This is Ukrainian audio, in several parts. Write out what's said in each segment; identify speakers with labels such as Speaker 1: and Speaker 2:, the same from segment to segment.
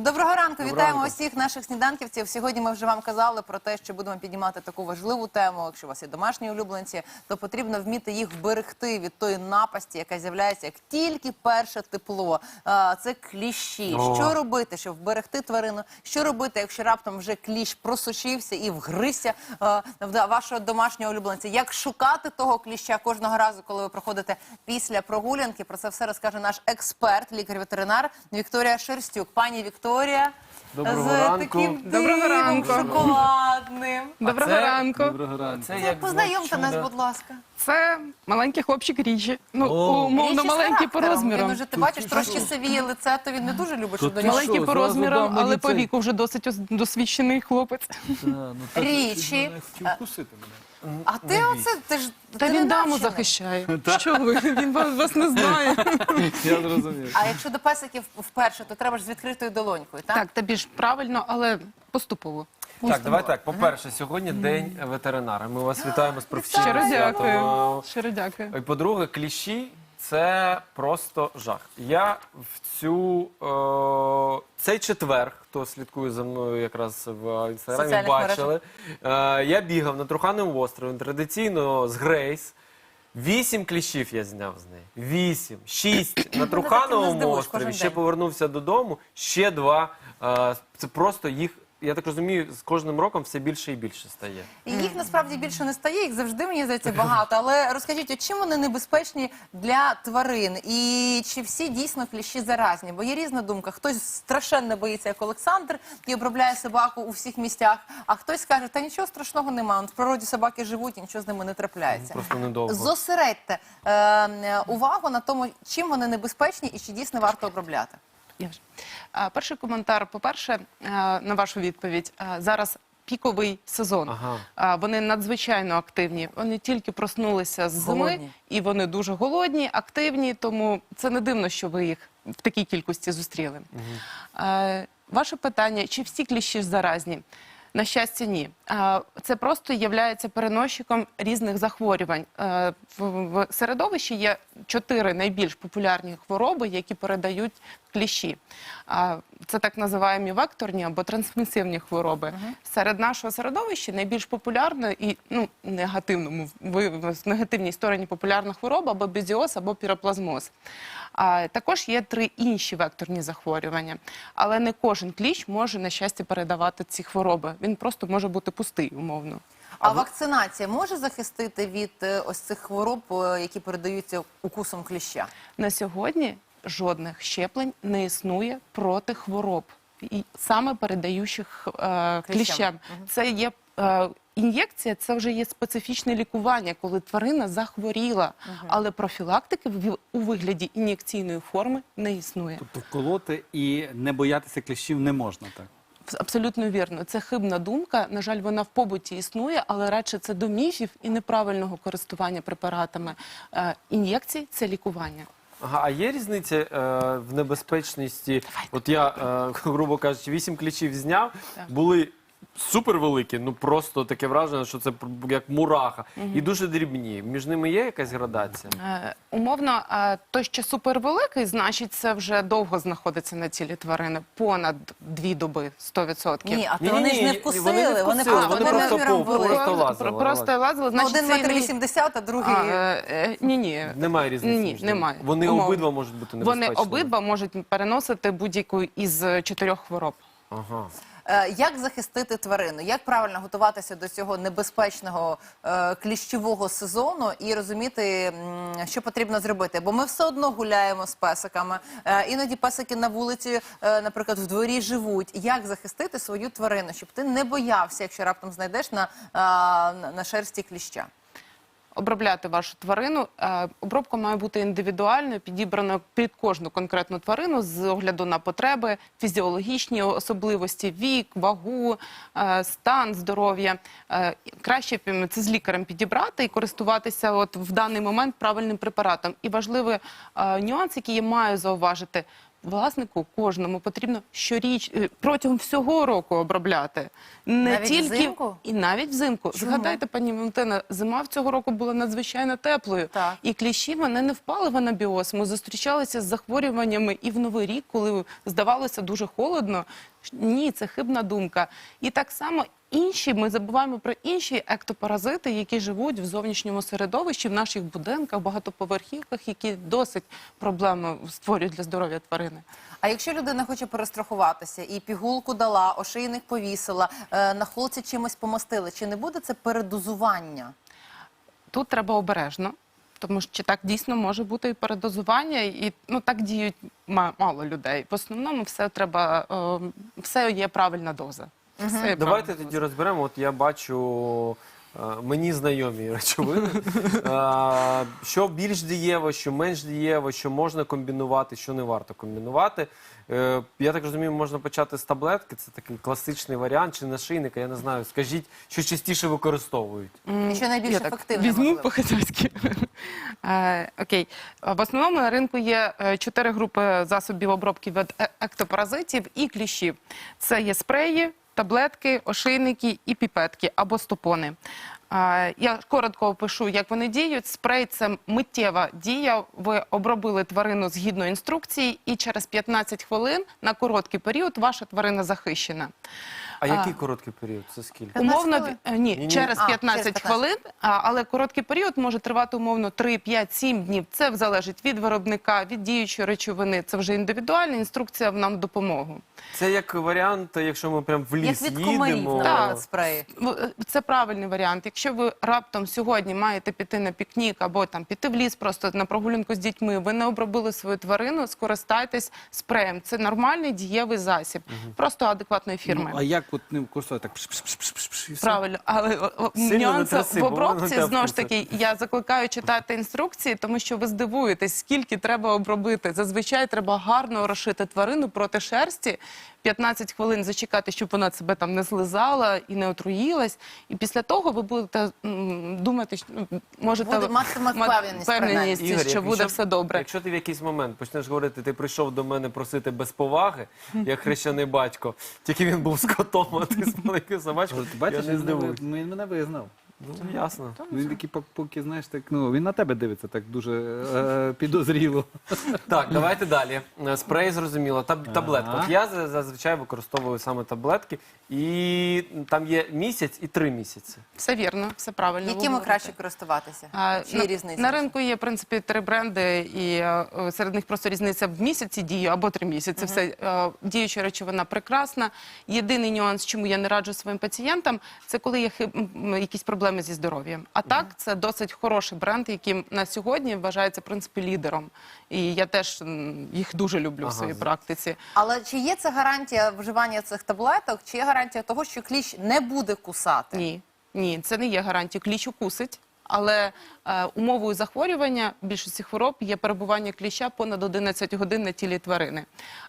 Speaker 1: Доброго ранку,
Speaker 2: Доброго
Speaker 1: вітаємо
Speaker 2: ранку.
Speaker 1: усіх наших сніданківців. Сьогодні ми вже вам казали про те, що будемо піднімати таку важливу тему. Якщо у вас є домашні улюбленці, то потрібно вміти їх вберегти від тої напасті, яка з'являється як тільки перше тепло. А, Це кліщі.
Speaker 2: О.
Speaker 1: Що робити, щоб вберегти тварину? Що робити, якщо раптом вже кліщ просушився і вгризся а, в вашого домашнього улюбленця? Як шукати того кліща кожного разу, коли ви проходите після прогулянки? Про це все розкаже наш експерт, лікар-ветеринар Вікторія Шерстюк. Пані Вікторія.
Speaker 2: Доброго
Speaker 1: з
Speaker 2: ранку.
Speaker 1: таким
Speaker 3: Доброго
Speaker 1: дивом
Speaker 3: ранку.
Speaker 1: шоколадним.
Speaker 3: Доброго
Speaker 2: це-
Speaker 3: ранку.
Speaker 2: Доброго ранку. Це як
Speaker 1: Познайомте нас, будь ласка.
Speaker 3: Це маленький хлопчик Річі. Ну,
Speaker 2: О.
Speaker 3: умовно
Speaker 1: Річі з
Speaker 3: маленький по
Speaker 1: характером.
Speaker 3: розміру.
Speaker 1: Він уже, ти бачиш, трошки сивіє лице, то він не дуже любить, щоб до нього.
Speaker 2: що,
Speaker 3: Маленький по
Speaker 2: зразу мені
Speaker 3: але по
Speaker 2: цей?
Speaker 3: віку вже досить ос- досвідчений хлопець.
Speaker 2: Та, ну, так,
Speaker 1: Річі.
Speaker 2: мене хотів вкусити мене.
Speaker 1: А ти оце, ти ж
Speaker 3: Та
Speaker 1: ти
Speaker 3: він даму
Speaker 1: навчений.
Speaker 3: захищає. Що ви? Він вас, вас не знає.
Speaker 2: Я зрозумів.
Speaker 1: А якщо до песиків вперше, то треба ж з відкритою долонькою, так?
Speaker 3: Так, та більш правильно, але поступово.
Speaker 2: Так, давай так. По-перше, сьогодні день ветеринара. Ми вас вітаємо з професійним
Speaker 3: Щиро
Speaker 2: святом.
Speaker 3: дякую. Щиро дякую.
Speaker 2: І по-друге, кліщі це просто жах. Я в цю е, цей четвер, хто слідкує за мною якраз в інстаграмі,
Speaker 1: Соціальних
Speaker 2: бачили. Е, я бігав на Труханому острові традиційно з Грейс. Вісім кліщів я зняв з неї. Вісім, шість на
Speaker 1: таким
Speaker 2: Трухановому
Speaker 1: здивуєш
Speaker 2: острові. Ще
Speaker 1: день.
Speaker 2: повернувся додому. Ще два. Е, це просто їх. Я так розумію, з кожним роком все більше і більше стає.
Speaker 1: І їх насправді більше не стає, їх завжди мені здається багато. Але розкажіть, чим вони небезпечні для тварин? І чи всі дійсно кліщі заразні? Бо є різна думка. Хтось страшенно боїться, як Олександр, і обробляє собаку у всіх місцях. А хтось каже, та нічого страшного немає. В природі собаки живуть і нічого з ними не трапляється.
Speaker 2: Просто недовго.
Speaker 1: Зосередьте е, увагу на тому, чим вони небезпечні і чи дійсно варто обробляти.
Speaker 3: Я вже. А, Перший коментар. По-перше, е, на вашу відповідь. Е, Зараз піковий сезон.
Speaker 2: Ага.
Speaker 3: А, Вони надзвичайно активні. Вони тільки проснулися з зими,
Speaker 1: Голодні.
Speaker 3: і вони дуже голодні, активні. Тому це не дивно, що ви їх в такій кількості зустріли. Е, Ваше питання: чи всі кліщі заразні? На щастя, ні. Це просто є переносчиком різних захворювань. Е, В середовищі є чотири найбільш популярні хвороби, які передають кліщі. Це так називаємо векторні або трансмісивні хвороби. Серед нашого середовища найбільш популярна і ну негативному в негативній стороні популярна хвороба або безіоз, або піроплазмоз. Також є три інші векторні захворювання, але не кожен кліщ може на щастя передавати ці хвороби. Він просто може бути пустий, умовно.
Speaker 1: А вакцинація може захистити від е, ось цих хвороб, е, які передаються укусом кліща?
Speaker 3: На сьогодні жодних щеплень не існує проти хвороб, і саме передаючих е,
Speaker 1: Кліщам.
Speaker 3: кліщам. Це є е, ін'єкція, це вже є специфічне лікування, коли тварина захворіла, але профілактики в- у вигляді ін'єкційної форми не існує.
Speaker 4: Тобто вколоти і не боятися кліщів не можна, так?
Speaker 3: Абсолютно вірно. Це хибна думка. На жаль, вона в побуті існує, але радше це до міфів і неправильного користування препаратами. Е, ін'єкції це лікування.
Speaker 2: Ага, а є різниця е, в небезпечності? От я, е, грубо кажучи, вісім ключів зняв,
Speaker 3: Так.
Speaker 2: Були супервеликі, ну просто таке враження, що це як мураха, і дуже дрібні. Між ними є якась градація?
Speaker 3: Е, умовно, е, той, що супервеликий, значить, це вже довго знаходиться на тілі тварини, понад дві доби, 100%.
Speaker 1: Ні, а то
Speaker 2: Ні-ні-ні,
Speaker 1: вони ж не
Speaker 2: ні,
Speaker 1: вкусили,
Speaker 2: вони не
Speaker 1: вони
Speaker 2: вкусили,
Speaker 1: просто
Speaker 2: вони
Speaker 1: вони
Speaker 2: просто
Speaker 1: розміром
Speaker 2: по- просто лазили,
Speaker 3: Просто лазили,
Speaker 1: Ну,
Speaker 3: значить,
Speaker 1: один метр вісімдесят, а другий...
Speaker 3: А, е, е, ні, ні.
Speaker 2: Немає різниці.
Speaker 3: Ні,
Speaker 2: між ними?
Speaker 3: немає.
Speaker 2: Вони
Speaker 3: Умовно.
Speaker 2: обидва можуть бути
Speaker 3: Вони
Speaker 2: небезпечними.
Speaker 3: обидва можуть переносити будь-яку із е, чотирьох хвороб.
Speaker 2: Ага.
Speaker 1: Е, Як захистити тварину? Як правильно готуватися до цього небезпечного е, кліщового сезону і розуміти, що потрібно зробити? Бо ми все одно гуляємо з песиками. Е, іноді песики на вулиці, наприклад, в дворі живуть. Як захистити свою тварину, щоб ти не боявся, якщо раптом знайдеш на, на, на шерсті кліща?
Speaker 3: Обробляти вашу тварину. Е, Обробка має бути індивідуальною, підібраною під кожну конкретну тварину з огляду на потреби, фізіологічні особливості, вік, вагу, е, стан здоров'я. Е, Краще це з лікарем підібрати і користуватися от в даний момент правильним препаратом. І важливий нюанс, який я маю зауважити. Власнику кожному потрібно щоріч е, протягом всього року обробляти. Не
Speaker 1: Навіть
Speaker 3: тільки
Speaker 1: взимку?
Speaker 3: і навіть взимку.
Speaker 1: Чому?
Speaker 3: Згадайте, пані Валентина, зима в цього року була надзвичайно теплою.
Speaker 1: Так.
Speaker 3: І кліщі вони не впали в анабіоз. Ми зустрічалися з захворюваннями і в новий рік, коли здавалося дуже холодно. Ні, це хибна думка. І так само інші ми забуваємо про інші ектопаразити, які живуть в зовнішньому середовищі, в наших будинках, багатоповерхівках, які досить проблеми створюють для здоров'я тварини.
Speaker 1: А якщо людина хоче перестрахуватися і пігулку дала, ошийник повісила, е, на холці чимось помастили, чи не буде це передозування?
Speaker 3: Тут треба обережно, тому що так дійсно може бути і передозування, і ну так діють ма- мало людей. В основному все треба, е, все є правильна доза. Все
Speaker 2: Давайте тоді розберемо. От я бачу е, мені знайомі речовини. Е, Що більш дієво, що менш дієво, що можна комбінувати, що не варто комбінувати. Е, Я так розумію, можна почати з таблетки. Це такий класичний варіант, чи нашийника, я не знаю. Скажіть, що частіше використовують.
Speaker 1: І що найбільш
Speaker 3: Я так
Speaker 1: ефективне?
Speaker 3: Візьму
Speaker 1: можливо?
Speaker 3: Е, Окей. В основному на ринку є е, чотири групи засобів обробки від е- ектопаразитів і кліщів. Це є спреї, таблетки, ошейники і піпетки або стопони. Я коротко опишу, як вони діють. Спрей це миттєва дія. Ви обробили тварину згідно інструкції, і через 15 хвилин на короткий період ваша тварина захищена.
Speaker 2: А який короткий період? Це скільки?
Speaker 3: Умовно, е, ні, через
Speaker 1: А,
Speaker 3: 15
Speaker 1: через
Speaker 3: хвилин, а, але короткий період може тривати умовно 3, 5, 7 днів. Це залежить від виробника, від діючої речовини. Це вже індивідуальна інструкція в нам допомогу.
Speaker 2: Це як варіант, якщо ми прям в
Speaker 1: Як
Speaker 2: ліс
Speaker 1: від комарів,
Speaker 2: їдемо.
Speaker 3: Так.
Speaker 1: спреї.
Speaker 3: Е, Це правильний варіант. Якщо ви раптом сьогодні маєте піти на пікнік або там піти в ліс, просто на прогулянку з дітьми, ви не обробили свою тварину, скористайтесь спреєм. Це нормальний дієвий засіб, просто адекватної фірми.
Speaker 4: Ну, а як от ним користувати? Так пш-пш-пш-пш-пш і все?
Speaker 3: Правильно, але
Speaker 2: нюанс
Speaker 3: в обробці знову ж таки. Я закликаю читати інструкції, тому що ви здивуєтесь, скільки треба обробити. Зазвичай треба гарно розшити тварину проти шерсті. 15 хвилин зачекати, щоб вона себе там не злизала і не отруїлась. І після того ви будете м, думати, що ну, можете
Speaker 1: Буде
Speaker 3: мати
Speaker 1: впевненість,
Speaker 3: що буде все добре.
Speaker 2: Якщо ти в якийсь момент почнеш говорити, ти прийшов до мене просити без поваги, як хрещений батько, тільки він був з котом, а ти з маленькою собачкою,
Speaker 4: Ти бачиш,
Speaker 2: я не
Speaker 4: він
Speaker 2: здивуюсь.
Speaker 4: він мене визнав.
Speaker 2: Ну, ясно.
Speaker 4: Він такий, поки знаєш, так ну він на тебе дивиться так дуже е, підозріло.
Speaker 2: Так, давайте далі. Е, Спрей зрозуміло. Таб- таблетка. От я за- зазвичай використовую саме таблетки, і там є місяць і три місяці.
Speaker 3: Все вірно, все правильно. ви
Speaker 1: Якими
Speaker 3: говорите.
Speaker 1: краще користуватися?
Speaker 3: А,
Speaker 1: Чи
Speaker 3: на,
Speaker 1: різниця?
Speaker 3: на ринку є в принципі три бренди, і е, е, серед них просто різниця в місяці дії або три місяці. Все е, діюча речовина прекрасна. Єдиний нюанс, чому я не раджу своїм пацієнтам, це коли є хиб- м, якісь проблеми зі здоров'ям. А так, це досить хороший бренд, яким на сьогодні вважається в принципі лідером. І я теж м, їх дуже люблю в своїй практиці.
Speaker 1: Але чи є це гарантія вживання цих таблеток, чи є гарантія того, що кліщ не буде кусати?
Speaker 3: Ні, ні, це не є гарантія. Кліч укусить. Але е, умовою захворювання більшості хвороб є перебування кліща понад 11 годин на тілі тварини.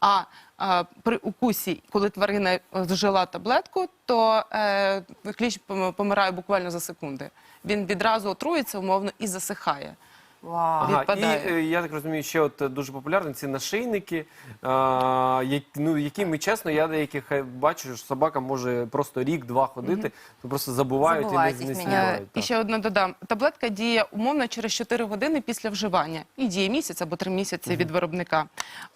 Speaker 3: А е, при укусі, коли тварина е, зжила таблетку, то е, кліщ помирає буквально за секунди. Він відразу отруїться умовно і засихає.
Speaker 1: Вау.
Speaker 2: Ага, і
Speaker 3: відпадає.
Speaker 2: е, я так розумію, ще от е, дуже популярні ці нашийники, а, як, ну, якими чесно, я деяких е, бачу, що собака може просто рік-два ходити, то просто забувають,
Speaker 1: Забувають
Speaker 2: і не,
Speaker 1: їх
Speaker 2: не.
Speaker 3: Е,
Speaker 2: знімають.
Speaker 3: І ще одне додам. Таблетка діє умовно через 4 години після вживання. І діє місяць або 3 місяці від виробника.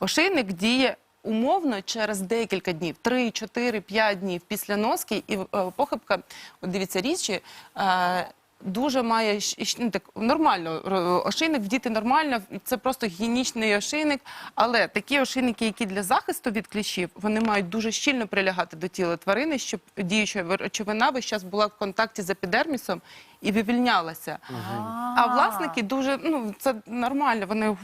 Speaker 3: Ошейник діє умовно через декілька днів, 3, 4, 5 днів після носки. І е, похибка, от дивіться, річі. Е, Дуже має ну, так нормально ошейник вдіти нормально. Це просто гігієнічний ошейник. Але такі ошейники, які для захисту від кліщів, вони мають дуже щільно прилягати до тіла тварини, щоб діюча речовина весь час була в контакті з епідермісом і вивільнялася. А власники дуже ну це нормально. Вони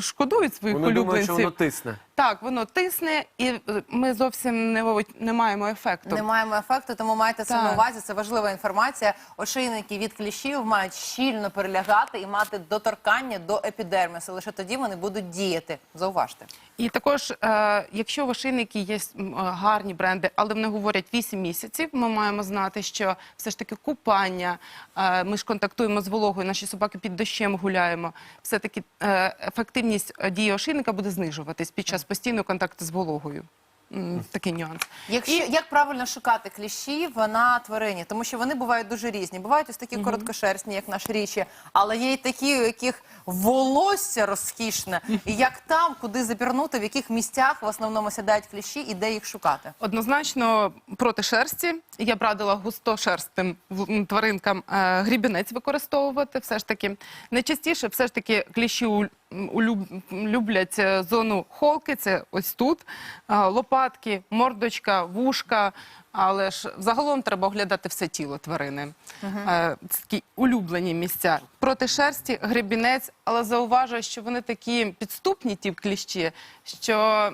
Speaker 3: шкодують своїх
Speaker 2: Вони думають, що
Speaker 3: улюбленців.
Speaker 2: воно тисне.
Speaker 3: Так, воно тисне, і е, ми зовсім не, не маємо ефекту.
Speaker 1: Не маємо ефекту, тому маєте це на
Speaker 3: Так.
Speaker 1: увазі. Це важлива інформація. Ошейники від кліщів мають щільно перелягати і мати доторкання до епідермісу. Лише тоді вони будуть діяти. Зауважте.
Speaker 3: І також, е, якщо в ошейники є м, е, гарні бренди, але вони говорять 8 місяців, ми маємо знати, що все ж таки купання, ми ж контактуємо з вологою, наші собаки під дощем гуляємо. Все-таки е, ефективність е, дії ошейника буде знижуватись під час постійного контакту з вологою. Такий нюанс.
Speaker 1: Якщо
Speaker 3: І-
Speaker 1: як правильно шукати кліщів на тварині, тому що вони бувають дуже різні. Бувають ось такі короткошерстні, як наш річі, але є й такі, у яких волосся розкішне. І як там, куди запірнути, в яких місцях в основному сідають кліщі і де їх шукати?
Speaker 3: Однозначно проти шерсті. Я б радила густошерстним тваринкам е, грібінець використовувати. Все ж таки найчастіше, все ж таки, кліщі у- люблять е, зону холки. Це ось тут Е, лопатки, мордочка, вушка. Але ж загалом треба оглядати все тіло тварини. Е, Це такі улюблені місця. Проти шерсті, гребінець, але зауважую, що вони такі підступні, ті кліщі, що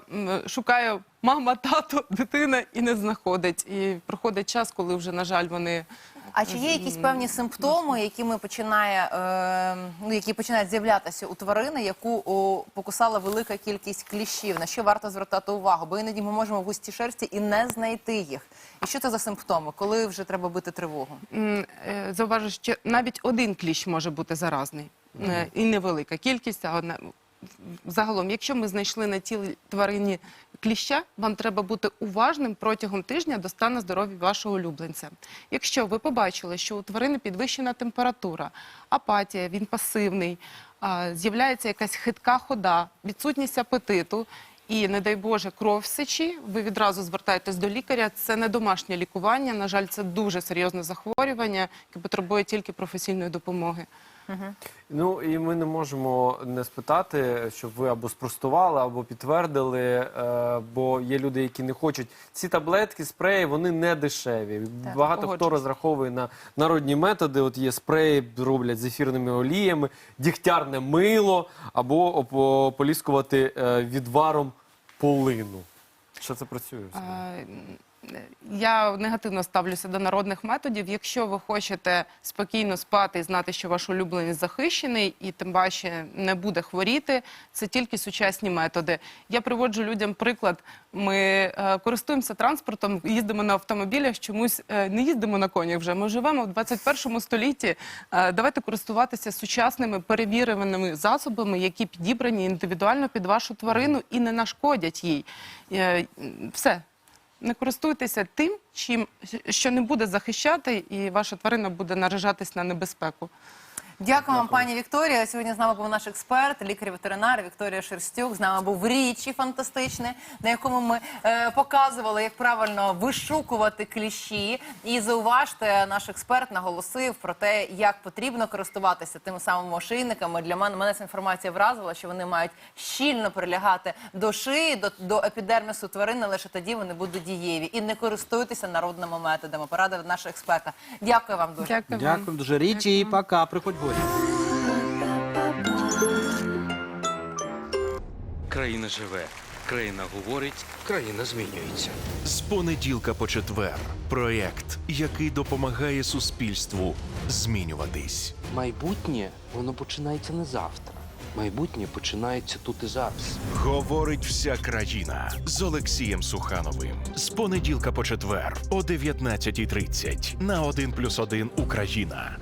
Speaker 3: шукає мама, тато, дитина і не знаходить. І проходить час, коли вже, на жаль, вони
Speaker 1: А чи є якісь певні симптоми, якими починає, е, ну, які починають з'являтися у тварини, яку о, покусала велика кількість кліщів? На що варто звертати увагу? Бо іноді ми можемо в густій шерсті і не знайти їх. І що це за симптоми? Коли вже треба бити тривогу?
Speaker 3: М, е, зауважу, що навіть один кліщ може бути заразний. Е, І невелика кількість, а одна. Загалом, якщо ми знайшли на тілі тварині кліща, вам треба бути уважним протягом тижня до стану здоров'я вашого улюбленця. Якщо ви побачили, що у тварини підвищена температура, апатія, він пасивний, з'являється якась хитка хода, відсутність апетиту, і, не дай Боже, кров в сечі, ви відразу звертаєтесь до лікаря. Це не домашнє лікування. На жаль, це дуже серйозне захворювання, яке потребує тільки професійної допомоги.
Speaker 2: Ну і ми не можемо не спитати, щоб ви або спростували, або підтвердили. е, бо є люди, які не хочуть. Ці таблетки, спреї, вони не дешеві. Багато хто
Speaker 3: погоджуюсь.
Speaker 2: розраховує на народні методи. От є спреї, роблять з ефірними оліями, дігтярне мило, або оп- поліскувати е, відваром полину. Що це працює? взагалі?
Speaker 3: Е, Я негативно ставлюся до народних методів. Якщо ви хочете спокійно спати і знати, що ваш улюбленець захищений і тим паче не буде хворіти, це тільки сучасні методи. Я приводжу людям приклад. Ми е, користуємося транспортом, їздимо на автомобілях, чомусь е, не їздимо на конях вже. Ми живемо в 21 столітті. Е, давайте користуватися сучасними перевіреними засобами, які підібрані індивідуально під вашу тварину і не нашкодять їй. Е, все. Не користуйтеся тим, чим що не буде захищати, і ваша тварина буде наражатись на небезпеку.
Speaker 1: Дякую вам, пані Вікторія. Сьогодні з нами був наш експерт, лікар-ветеринар Вікторія Шерстюк. З нами був річі фантастичне, на якому ми е, показували, як правильно вишукувати кліщі. І зауважте, наш експерт наголосив про те, як потрібно користуватися тими самими ошейниками. Для мене мене ця інформація вразила, що вони мають щільно прилягати до шиї, до, до епідермісу тварини. Лише тоді вони будуть дієві. І не користуйтеся народними методами. Порадив нашого експерта. Дякую вам дуже.
Speaker 3: Дякую. вам.
Speaker 4: Дякую дуже. Річі, пока. Приходь гості.
Speaker 5: Країна живе, країна говорить, країна змінюється.
Speaker 6: З понеділка по четвер. Проєкт, який допомагає суспільству змінюватись.
Speaker 7: Майбутнє воно починається не завтра. Майбутнє починається тут і зараз.
Speaker 6: Говорить вся країна з Олексієм Сухановим. З понеділка по четвер о 19.30 на 1+,1 Україна.